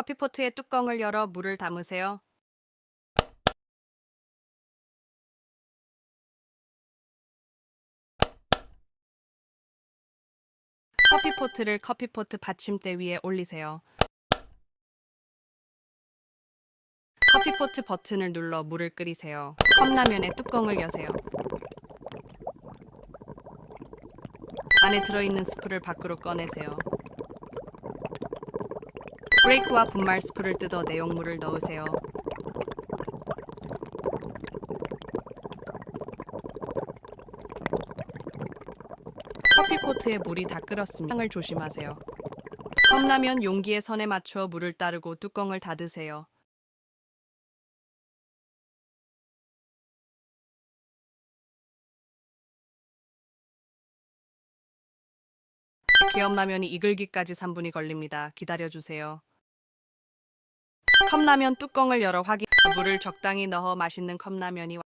커피포트의 뚜껑을 열어 물을 담으세요. 커피포트를 커피포트 받침대 위에 올리세요. 커피포트 버튼을 눌러 물을 끓이세요. 컵라면의 뚜껑을 여세요. 안에 들어있는 스프를 밖으로 꺼내세요. 브레이크와 분말 스프를 뜯어 내용물을 넣으세요. 커피포트에 물이 다 끓었습니다. 향을 조심하세요. 컵라면 용기의 선에 맞춰 물을 따르고 뚜껑을 닫으세요. 기업라면이 익을기까지 3분이 걸립니다. 기다려주세요. 컵라면 뚜껑을 열어 확인. 물을 적당히 넣어 맛있는 컵라면이